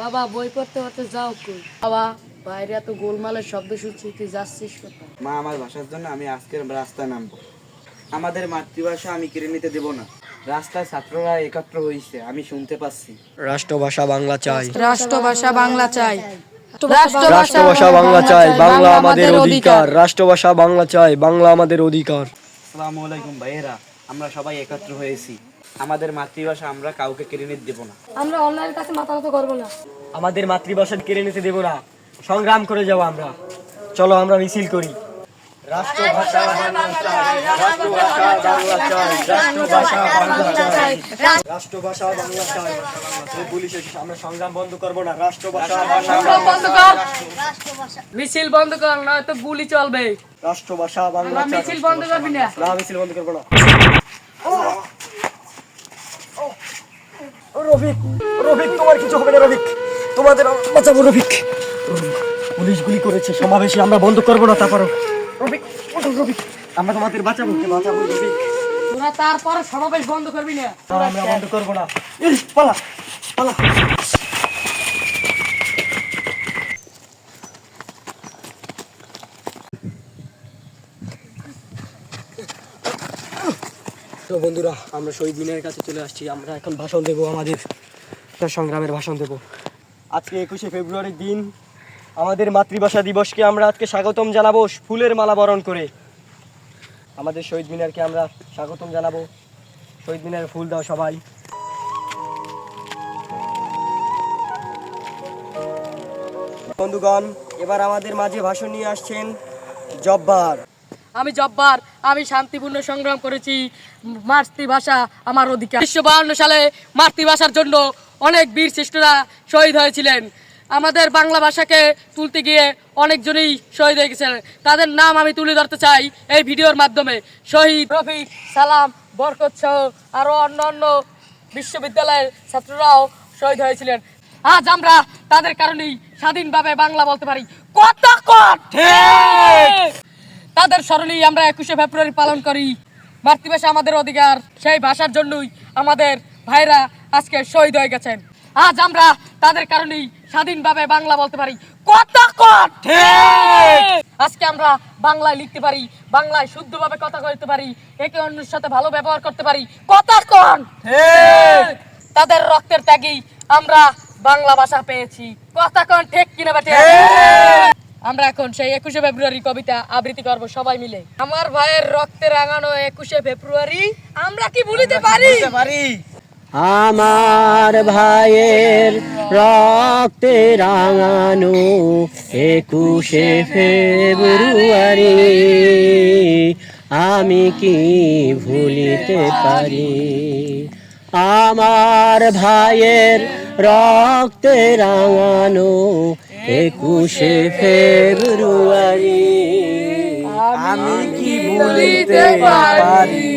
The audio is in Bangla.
বাবা বই পড়তে পড়তে যাও কই? বাবা বাইরে এত গোলমালের শব্দ শুনছি তুই যাচ্ছিস কোথায়? মা আমার ভাষার জন্য আমি আজকের রাস্তায় নামবো। আমাদের মাতৃভাষা আমি কেড়ে নিতে দেব না। রাস্তায় ছাত্ররা একত্র হয়েছে আমি শুনতে পাচ্ছি। রাষ্ট্রভাষা বাংলা চাই। রাষ্ট্রভাষা বাংলা চাই। রাষ্ট্রভাষা বাংলা চাই বাংলা আমাদের অধিকার। রাষ্ট্রভাষা বাংলা চাই বাংলা আমাদের অধিকার। আসসালামু আলাইকুম ভাইয়েরা। আমরা সবাই একত্র হয়েছি। আমাদের মাতৃভাষা আমরা কাউকে কেড়ে নিতে দেব না। আমরা অন্যের কাছে মাথা মতো করব না। আমাদের মাতৃভাষা কেড়ে নিতে দেব না। সংগ্রাম করে যাব আমরা। চলো আমরা মিছিল করি। রাষ্ট্রভাষা বাংলা রাষ্ট্রভাষা বাংলা চাই। রাষ্ট্রভাষা বাংলা চাই রাষ্ট্রভাষা বাংলা চাই এই আমরা সংগ্রাম বন্ধ করব না। রাষ্ট্রভাষা বন্ধ কর। মিছিল বন্ধ কর নয়তো গুলি চলবে। রাষ্ট্রভাষা বাংলা মিছিল বন্ধ করবি না। না মিছিল বন্ধ করব না। রফিক রফিক তোমার কিছু হবে না রফিক। তোমাদের বাঁচাবো রফিক। পুলিশ গুলি করেছে সমাবেশে আমরা বন্ধ করব না তারপরও। রফিক ওঠো, রফিক আমরা তোমাদের বাঁচাবো বাঁচাবো রফিক? তোরা তারপরে সমাবেশ বন্ধ করবি না। আমরা বন্ধ করব না। পালা পালা। তো বন্ধুরা, আমরা শহীদ মিনারের কাছে চলে আসছি। আমরা এখন ভাষণ দেব আমাদের সংগ্রামের ভাষণ দেব। আজকে একুশে ফেব্রুয়ারির দিন, আমাদের মাতৃভাষা দিবসকে আমরা আজকে স্বাগতম জানাব ফুলের মালা বরণ করে। আমাদের শহীদ মিনারকে আমরা স্বাগতম জানাব। শহীদ মিনারে ফুল দাও সবাই। বন্ধুগণ, এবার আমাদের মাঝে ভাষণ নিয়ে আসছেন জব্বার। আমি জব্বার, আমি শান্তিপূর্ণ সংগ্রাম করেছি। মাতৃভাষা আমার অধিকার। উনিশশো বাহান্ন সালে মাতৃভাষার জন্য অনেক বীর শ্রেষ্ঠরা শহীদ হয়েছিলেন। আমাদের বাংলা ভাষাকে তুলতে গিয়ে অনেকজনই শহীদ হয়ে গেছেন। তাদের নাম আমি তুলে ধরতে চাই এই ভিডিওর মাধ্যমে। শহীদ, রফিক, সালাম, বরকত সহ আরও অন্য অন্য বিশ্ববিদ্যালয়ের ছাত্ররাও শহীদ হয়েছিলেন। আজ আমরা তাদের কারণেই স্বাধীনভাবে বাংলা বলতে পারি। কত তাদের স্মরণেই আমরা একুশে ফেব্রুয়ারি পালন করি। মাতৃভাষা আমাদের অধিকার সেই ভাষার জন্যই আমাদের ভাইরা আজকে শহীদ হয়ে গেছেন। আজ আমরা তাদের কারণেই স্বাধীনভাবে বাংলা বলতে পারি। কত আজকে আমরা বাংলায় লিখতে পারি বাংলায় শুদ্ধভাবে কথা কইতে পারি একে অন্যের সাথে ভালো ব্যবহার করতে পারি। কতক্ষণ তাদের রক্তের ত্যাগেই আমরা বাংলা ভাষা পেয়েছি। কথা কন ঠিক কিনা বেটে? আমরা এখন সেই একুশে ফেব্রুয়ারি কবিতা আবৃত্তি করব সবাই মিলে। আমার ভাইয়ের রক্তে রাঙানো একুশে ফেব্রুয়ারি আমরা কি ভুলিতে পারি? পারি? আমার ভাইয়ের রক্তে রাঙানো একুশে ফেব্রুয়ারি আমি কি ভুলিতে পারি? আমার ভাইয়ের রক্তে রাঙানো একুশে ফেব্রুয়ারি আমি কি বলিতে পারি?